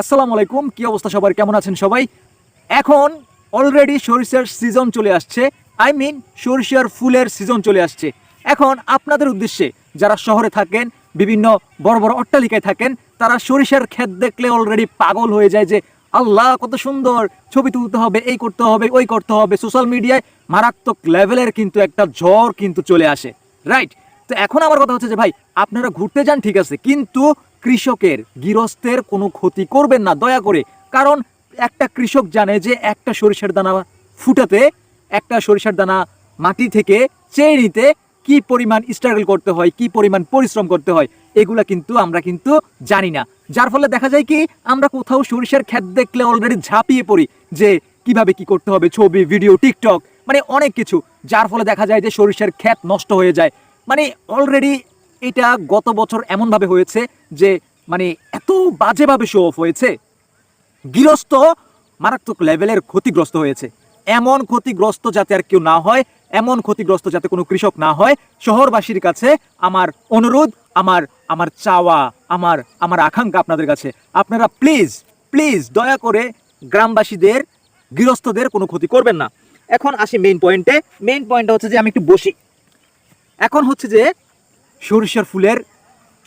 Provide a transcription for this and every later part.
আসসালামু আলাইকুম, কি অবস্থা সবার? কেমন আছেন সবাই? এখন অলরেডি সরিষার সিজন চলে আসছে। আই মিন সরিষার ফুলের সিজন চলে আসছে। এখন আপনাদের উদ্দেশ্যে যারা শহরে থাকেন, বিভিন্ন বড় বড় অট্টালিকায় থাকেন, তারা সরিষার ক্ষেত দেখলে অলরেডি পাগল হয়ে যায় যে, আল্লাহ, কত সুন্দর! ছবি তুলতে হবে, এই করতে হবে, ওই করতে হবে। সোশ্যাল মিডিয়ায় মারাত্মক লেভেলের কিন্তু একটা ঝড় কিন্তু চলে আসে। রাইট তো এখন আমার কথা হচ্ছে যে, ভাই, আপনারা ঘুরতে যান, ঠিক আছে। কিন্তু কৃষকের গৃহস্থের কোনো ক্ষতি করবেন না, দয়া করে। কারণ একটা কৃষক জানে যে একটা সরিষার দানা ফুটাতে, একটা সরিষার দানা মাটি থেকে চেয়ে নিতে কি পরিমাণ স্ট্রাগল করতে হয়, কি পরিমাণ পরিশ্রম করতে হয়, এগুলা কিন্তু আমরা কিন্তু জানি না। যার ফলে দেখা যায় কি, আমরা কোথাও সরিষার ক্ষেত দেখলে অলরেডি ঝাঁপিয়ে পড়ি যে কীভাবে কি করতে হবে, ছবি ভিডিও টিকটক মানে অনেক কিছু। যার ফলে দেখা যায় যে সরিষার ক্ষেত নষ্ট হয়ে যায়। মানে অলরেডি এটা গত বছর এমনভাবে হয়েছে যে মানে এত বাজেভাবে শো অফ হয়েছে। গৃহস্থ মারাত্মক লেভেলের ক্ষতিগ্রস্ত হয়েছে। এমন ক্ষতিগ্রস্ত যাতে আর কেউ না হয়, এমন ক্ষতিগ্রস্ত যাতে কোনো কৃষক না হয়, শহরবাসীর কাছে আমার অনুরোধ, আমার আমার চাওয়া, আমার আমার আকাঙ্ক্ষা আপনাদের কাছে। আপনারা প্লিজ প্লিজ দয়া করে গ্রামবাসীদের, গৃহস্থদের কোনো ক্ষতি করবেন না। এখন আসি মেইন পয়েন্টে মেইন পয়েন্টটা হচ্ছে যে আমি একটু বসি। এখন হচ্ছে যে সরিষার ফুলের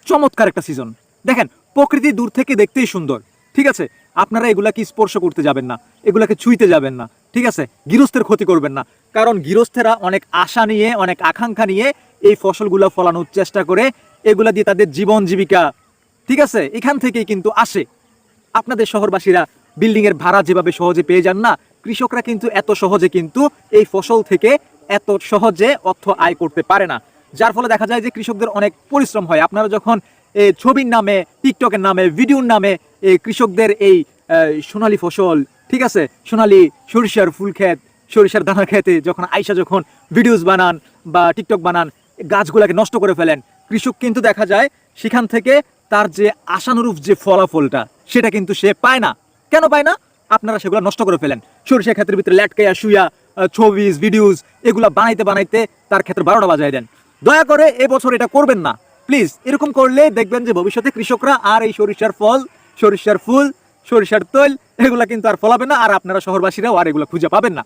চমৎকার একটা সিজন দেখেন, প্রকৃতি দূর থেকে দেখতেই সুন্দর, ঠিক আছে? আপনারা এগুলাকে স্পর্শ করতে যাবেন না, এগুলাকে ছুঁইতে যাবেন না, ঠিক আছে? গৃহস্থের ক্ষতি করবেন না, কারণ গৃহস্থেরা অনেক আশা নিয়ে, অনেক আকাঙ্ক্ষা নিয়ে এই ফসলগুলো ফলানোর চেষ্টা করে, এগুলা দিয়ে তাদের জীবন জীবিকা, ঠিক আছে? এখান থেকেই কিন্তু আসে। আপনাদের শহরবাসীরা বিল্ডিং এর ভাড়া যেভাবে সহজে পেয়ে যান না, কৃষকরা কিন্তু এত সহজে কিন্তু এই ফসল থেকে এত সহজে অর্থ আয় করতে পারে না। যার ফলে দেখা যায় যে কৃষকদের অনেক পরিশ্রম হয়। আপনারা যখন এই ছবির নামে, টিকটকের নামে, ভিডিওর নামে এই কৃষকদের এই সোনালী ফসল, ঠিক আছে? সোনালী সরিষার ফুল ক্ষেত, সরিষার দানা খেতে যখন আইসা যখন ভিডিওস বানান বা টিকটক বানান, গাছগুলাকে নষ্ট করে ফেলেন। কৃষক কিন্তু দেখা যায় সেখান থেকে তার যে আশানুরূপ যে ফলাফলটা, সেটা কিন্তু সে পায় না। কেন পায় না? আপনারা সেগুলো নষ্ট করে ফেলেন। সরিষা ক্ষেত্রের ভিতরে ল্যাটকাইয়া শুয়া ছবিজ ভিডিওস এগুলা বানাইতে বানাইতে তার ক্ষেত্রে বারোটা বাজায় দেন। দয়া করে এবছর এটা করবেন না। প্লিজ এরকম করলে দেখবেন যে ভবিষ্যতে কৃষকরা আর এই সরিষার ফল, সরিষার ফুল, সরিষার তৈল, এগুলা কিন্তু আর ফলাবে না, আর আপনারা শহরবাসীরাও আর এগুলো খুঁজে পাবেন না।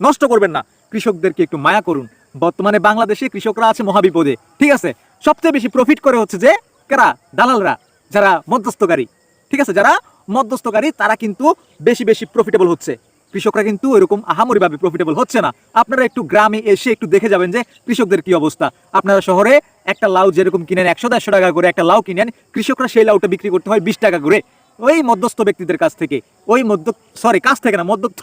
নষ্ট করবেন না। কৃষকদেরকে একটু মায়া করুন। বর্তমানে বাংলাদেশে কৃষকরা আছে মহাবিপদে। ঠিক আছে? সবচেয়ে বেশি প্রফিট করে হচ্ছে যে, কারা? দালালরা, যারা মধ্যস্থকারী। ঠিক আছে? যারা মধ্যস্থকারী, তারা কিন্তু বেশি বেশি প্রফিটেবল হচ্ছে। কৃষকরা কিন্তু এরকম আহামরিভাবে প্রফিটেবল হচ্ছে না। আপনারা একটু গ্রামে এসে একটু দেখে যাবেন যে কৃষকদের কি অবস্থা। আপনারা শহরে একটা লাউ যেরকম কিনেন একশো দেড়শো টাকা করে একটা লাউ কিনেন, কৃষকরা সেই লাউটা বিক্রি করতে হয় বিশ টাকা করে। ওই মধ্যস্থ ব্যক্তিদের কাছ থেকে, ওই মধ্য সরি কাছ থেকে না, মধ্যস্থ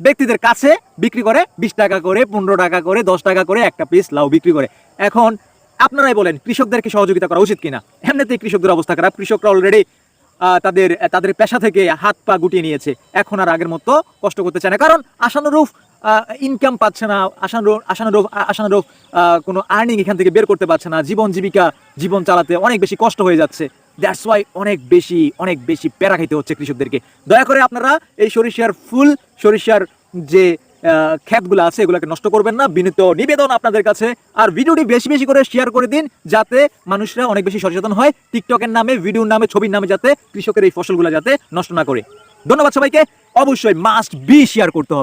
ব্যক্তিদের কাছে বিক্রি করে বিশ টাকা করে, পনেরো টাকা করে, দশ টাকা করে একটা পিস লাউ বিক্রি করে। এখন আপনারাই বলেন কৃষকদেরকে সহযোগিতা করা উচিত কিনা? এমনিতেই কৃষকদের অবস্থা খারাপ। কৃষকরা অলরেডি তাদের তাদের পেশা থেকে হাত পা গুটিয়ে নিয়েছে। এখন আর আগের মতো কষ্ট করতে চায় না। কারণ আশানুরূপ ইনকাম পাচ্ছে না আশানুরূপ আশানুরূপ আশানুরূপ কোনো আর্নিং এখান থেকে বের করতে পারছে না। জীবন জীবিকা, জীবন চালাতে অনেক বেশি কষ্ট হয়ে যাচ্ছে। দ্যাটস ওয়াই অনেক বেশি অনেক বেশি প্যারা খাইতে হচ্ছে কৃষকদেরকে। দয়া করে আপনারা এই সরিষার ফুল, সরিষার যে ক্ষেতগুলো আছে, এগুলোকে নষ্ট করবেন না। বিনীত নিবেদন আপনাদের কাছে। আর ভিডিওটি বেশি বেশি করে শেয়ার করে দিন, যাতে মানুষরা অনেক বেশি সচেতন হয় টিকটকের নামে, ভিডিওর নামে, ছবির নামে, যাতে কৃষকের এই ফসলগুলো যাতে নষ্ট না করে। ধন্যবাদ সবাইকে। অবশ্যই মাস্ট বি শেয়ার করতে হবে।